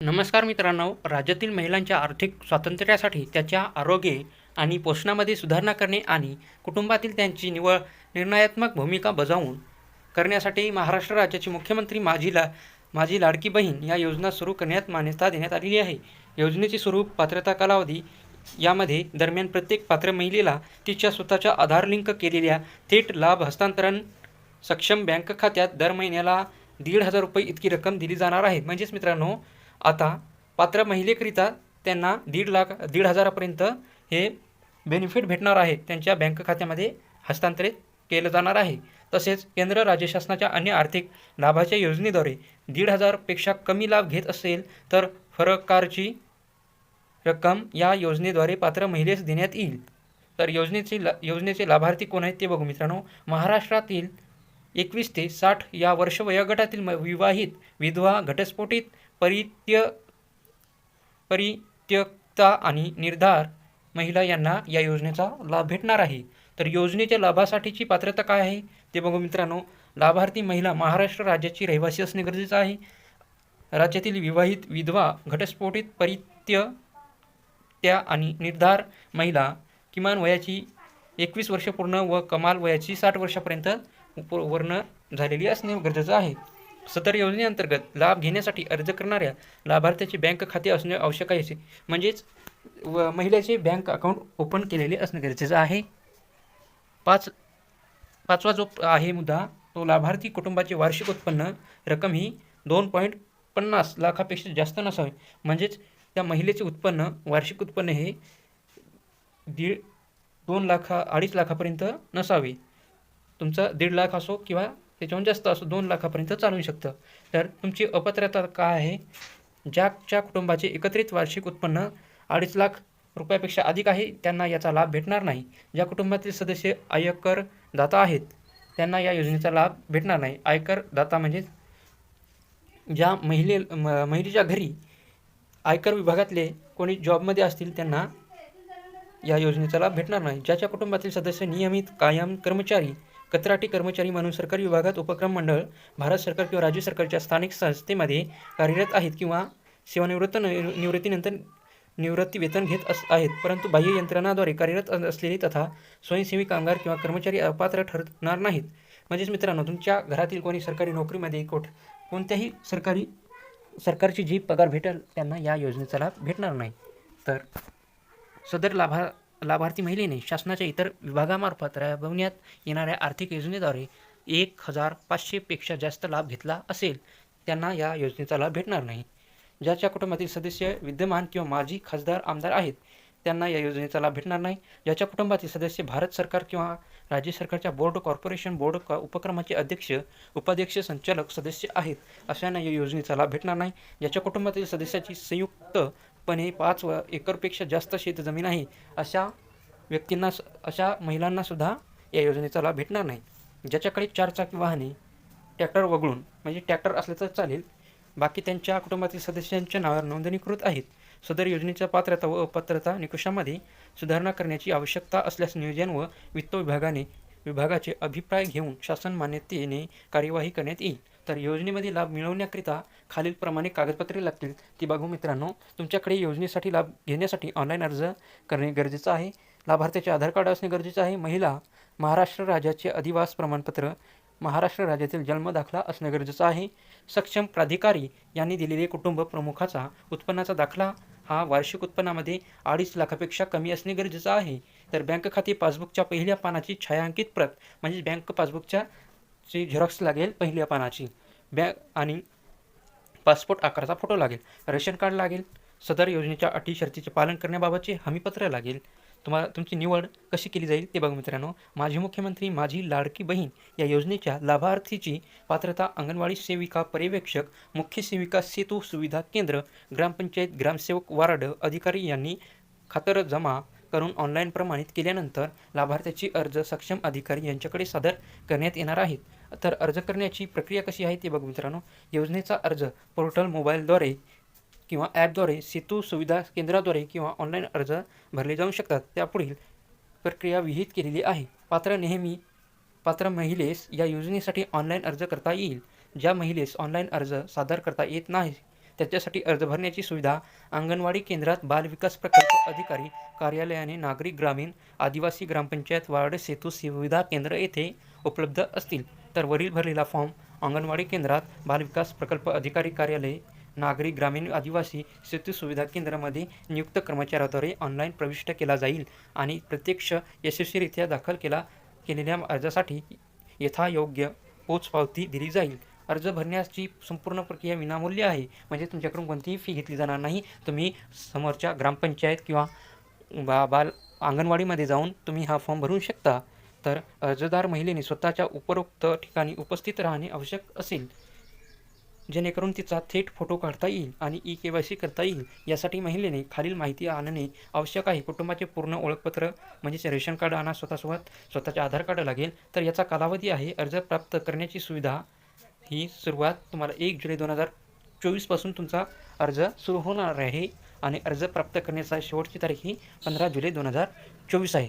नमस्कार मित्रांनो राज्यातील महिलांच्या आर्थिक स्वातंत्र्यासाठी त्याच्या आरोग्य आणि पोषणामध्ये सुधारणा करणे आणि कुटुंबातील त्यांची निवळ निर्णयात्मक भूमिका बजावून करण्यासाठी महाराष्ट्र राज्याचे मुख्यमंत्री माझी ला माझी लाडकी बहीण या योजना सुरू करण्यात मान्यता देण्यात आलेली आहे. योजनेचे स्वरूप पात्रता कालावधी यामध्ये दरम्यान प्रत्येक पात्र महिलेला तिच्या स्वतःच्या आधार लिंक केलेल्या थेट लाभ हस्तांतरण सक्षम बँक खात्यात दर महिन्याला दीड हजार रुपये इतकी रक्कम दिली जाणार आहे. म्हणजेच मित्रांनो आता पात्र महिलेकरिता त्यांना दीड लाख दीड हजारापर्यंत हे बेनिफिट भेटणार आहे. त्यांच्या बँक खात्यामध्ये हस्तांतरित केलं जाणार आहे. तसेच केंद्र राज्य शासनाच्या अन्य आर्थिक लाभाच्या योजनेद्वारे दीड हजारपेक्षा कमी लाभ घेत असेल तर फरकारची रक्कम या योजनेद्वारे पात्र महिलेस देण्यात येईल. तर योजनेचे ला योजनेचे लाभार्थी कोण आहेत ते बघू मित्रांनो. महाराष्ट्रातील एकवीस ते साठ या वर्ष वयोगटातील म- विवाहित विधवा घटस्फोटित परित्य परित्यक्ता आणि निर्धार महिला यांना या योजनेचा लाभ भेटणार आहे. तर योजनेच्या लाभासाठीची पात्रता काय आहे? ते बघू मित्रांनो. लाभार्थी महिला महाराष्ट्र राज्याची रहिवासी असणे गरजेचं आहे. राज्यातील विवाहित विधवा घटस्फोटित परित्य त्या आणि निर्धार महिला किमान वयाची एकवीस वर्ष पूर्ण व कमाल वयाची साठ वर्षापर्यंत उपवर्ण झालेली असणे गरजेचं आहे. सदर योजनेअंतर्गत लाभ घेण्यासाठी अर्ज करणाऱ्या लाभार्थ्याचे बँक खाते असणे आवश्यक आहे. म्हणजेच व महिलेचे बँक अकाउंट ओपन केलेले असणे गरजेचं आहे. पाच पाचवा जो आहे मुद्दा तो लाभार्थी कुटुंबाचे वार्षिक उत्पन्न रक्कम ही दोन पॉईंट पन्नास लाखापेक्षा जास्त नसावे. म्हणजेच त्या महिलेचे उत्पन्न वार्षिक उत्पन्न हे दीड दोन लाखा अडीच लाखापर्यंत नसावे. तुमचं दीड लाख असो किंवा त्याच्याहून जास्त असो दोन लाखापर्यंत चालू शकतं. तर तुमची अपात्रता काय आहे? ज्याच्या कुटुंबाचे एकत्रित वार्षिक उत्पन्न अडीच लाख रुपयापेक्षा अधिक आहे त्यांना याचा लाभ भेटणार नाही. ज्या कुटुंबातील सदस्य आयकर दाता आहेत त्यांना या योजनेचा लाभ भेटणार नाही. आयकर दाता म्हणजे ज्या महिले म- महिलेच्या घरी आयकर विभागातले कोणी जॉबमध्ये असतील त्यांना या योजनेचा लाभ भेटणार नाही. ज्याच्या कुटुंबातील सदस्य नियमित कायम कर्मचारी कंत्राटी कर्मचारी म्हणून सरकारी विभागात उपक्रम मंडळ भारत सरकार किंवा राज्य सरकारच्या स्थानिक संस्थेमध्ये कार्यरत आहेत किंवा सेवानिवृत्त निवृत्तीनंतर निवृत्ती वेतन घेत अस आहेत. परंतु बाह्य यंत्रणाद्वारे कार्यरत असलेले तथा स्वयंसेवी कामगार किंवा कर्मचारी अपात्र ठरणार नाहीत. म्हणजेच मित्रांनो तुमच्या घरातील कोणी सरकारी नोकरीमध्ये कोठ कोणत्याही सरकारी सरकारची जी पगार भेटेल त्यांना या योजनेचा लाभ भेटणार नाही. तर सदर लाभा लाभार्थी महिलेने शासनाच्या इतर विभागामार्फत राबवण्यात येणाऱ्या आर्थिक योजनेद्वारे एक हजार पाचशेपेक्षा जास्त लाभ घेतला असेल त्यांना या योजनेचा लाभ भेटणार नाही. ज्याच्या कुटुंबातील सदस्य विद्यमान किंवा माजी खासदार आमदार आहेत त्यांना या योजनेचा लाभ भेटणार नाही. ज्याच्या कुटुंबातील सदस्य भारत सरकार किंवा राज्य सरकारच्या बोर्ड कॉर्पोरेशन बोर्ड का उपक्रमाचे अध्यक्ष उपाध्यक्ष संचालक सदस्य आहेत अशांना या योजनेचा लाभ भेटणार नाही. ज्याच्या कुटुंबातील सदस्याची संयुक्त संयुक्तपणे पाच व एकरपेक्षा जास्त शेतजमीन आहे अशा व्यक्तींना अशा महिलांनासुद्धा या योजनेचा लाभ भेटणार नाही. ज्याच्याकडे चारचाकी वाहने ट्रॅक्टर वगळून म्हणजे ट्रॅक्टर असलं तर चालेल बाकी त्यांच्या कुटुंबातील सदस्यांच्या नावावर नोंदणीकृत आहेत. सदर योजनेच्या पात्रता व अपात्रता निकषामध्ये सुधारणा करण्याची आवश्यकता असल्यास नियोजन व वित्त विभागाने विभागाचे अभिप्राय घेऊन शासन मान्यतेने कार्यवाही करण्यात येईल. तर योजनेमध्ये लाभ मिळवण्याकरिता खालीलप्रमाणे कागदपत्रे लागतील. ती बघू मित्रांनो तुमच्याकडे योजनेसाठी लाभ घेण्यासाठी ऑनलाईन अर्ज करणे गरजेचं आहे. लाभार्थ्याचे आधार कार्ड असणे गरजेचं आहे. महिला महाराष्ट्र राज्याचे अधिवास प्रमाणपत्र महाराष्ट्र राज्यातील जन्मदाखला असणे गरजेचं आहे. सक्षम प्राधिकारी यांनी दिलेले कुटुंब प्रमुखाचा उत्पन्नाचा दाखला हा वार्षिक उत्पन्नामध्ये अडीच लाखापेक्षा कमी असणे गरजेचं आहे. तर बँक खाते पासबुकच्या पहिल्या पानाची छायांकित प्रत म्हणजे बँक पासबुकच्या ची झेरॉक्स लागेल पहिल्या पानाची. बॅग आणि पासपोर्ट आकाराचा फोटो लागेल. रेशन कार्ड लागेल. सदर योजनेच्या अटी शर्तीचे पालन करण्याबाबतचे हमीपत्र लागेल. तुम्हाला तुमची निवड कशी केली जाईल ते बघा मित्रांनो. माझी मुख्यमंत्री माझी लाडकी बहीण या योजनेच्या लाभार्थीची पात्रता अंगणवाडी सेविका पर्यवेक्षक मुख्य सेविका सेतू सुविधा केंद्र ग्रामपंचायत ग्रामसेवक वार्ड अधिकारी यांनी खातर जमा करून ऑनलाईन प्रमाणित केल्यानंतर लाभार्थ्याची अर्ज सक्षम अधिकारी यांच्याकडे सादर करण्यात येणार आहेत. तर अर्ज करण्याची प्रक्रिया कशी आहे ते बघ मित्रांनो. योजनेचा अर्ज पोर्टल मोबाईलद्वारे किंवा ॲपद्वारे सेतू सुविधा केंद्राद्वारे किंवा ऑनलाईन अर्ज भरले जाऊ शकतात. त्यापुढील प्रक्रिया विहित केलेली आहे. पात्र नेहमी पात्र महिलेस या योजनेसाठी ऑनलाईन अर्ज करता येईल. ज्या महिलेस ऑनलाईन अर्ज सादर करता येत नाही त्याच्यासाठी अर्ज भरण्याची सुविधा अंगणवाडी केंद्रात बालविकास प्रकल्प अधिकारी कार्यालयाने नागरिक ग्रामीण आदिवासी ग्रामपंचायत वार्ड सेतू सुविधा केंद्र येथे उपलब्ध असतील. तर वरील भरलेला फॉर्म अंगणवाडी केंद्रात बालविकास प्रकल्प अधिकारी कार्यालय नागरिक ग्रामीण आदिवासी सेतू सुविधा केंद्रामध्ये नियुक्त कर्मचाऱ्याद्वारे ऑनलाईन प्रविष्ट केला जाईल आणि प्रत्यक्ष यशस्वीरित्या दाखल केला केलेल्या अर्जासाठी यथायोग्य पोचपावती दिली जाईल. अर्ज भरण्याची संपूर्ण प्रक्रिया विनामूल्य आहे म्हणजे तुमच्याकडून कोणतीही फी घेतली जाणार नाही. तुम्ही समोरच्या ग्रामपंचायत किंवा बा बाल अंगणवाडीमध्ये जाऊन तुम्ही हा फॉर्म भरू शकता. तर अर्जदार महिलेने स्वतःच्या उपरोक्त ठिकाणी उपस्थित राहणे आवश्यक असेल. जेणेकरून तिचा थेट फोटो काढता येईल आणि ई के वाय सी करता येईल. यासाठी महिलेने खालील माहिती आणणे आवश्यक आहे. कुटुंबाचे पूर्ण ओळखपत्र म्हणजेच रेशन कार्ड आणा स्वतःसोबत स्वतःचे आधार कार्ड लागेल. तर याचा कालावधी आहे. अर्ज प्राप्त करण्याची सुविधा ही सुरुवात तुम्हाला एक जुलै दोन हजार चोवीसपासून तुमचा अर्ज सुरू होणार आहे. आणि अर्ज प्राप्त करण्याचा शेवटची तारीख ही पंधरा जुलै दोन हजार चोवीस आहे.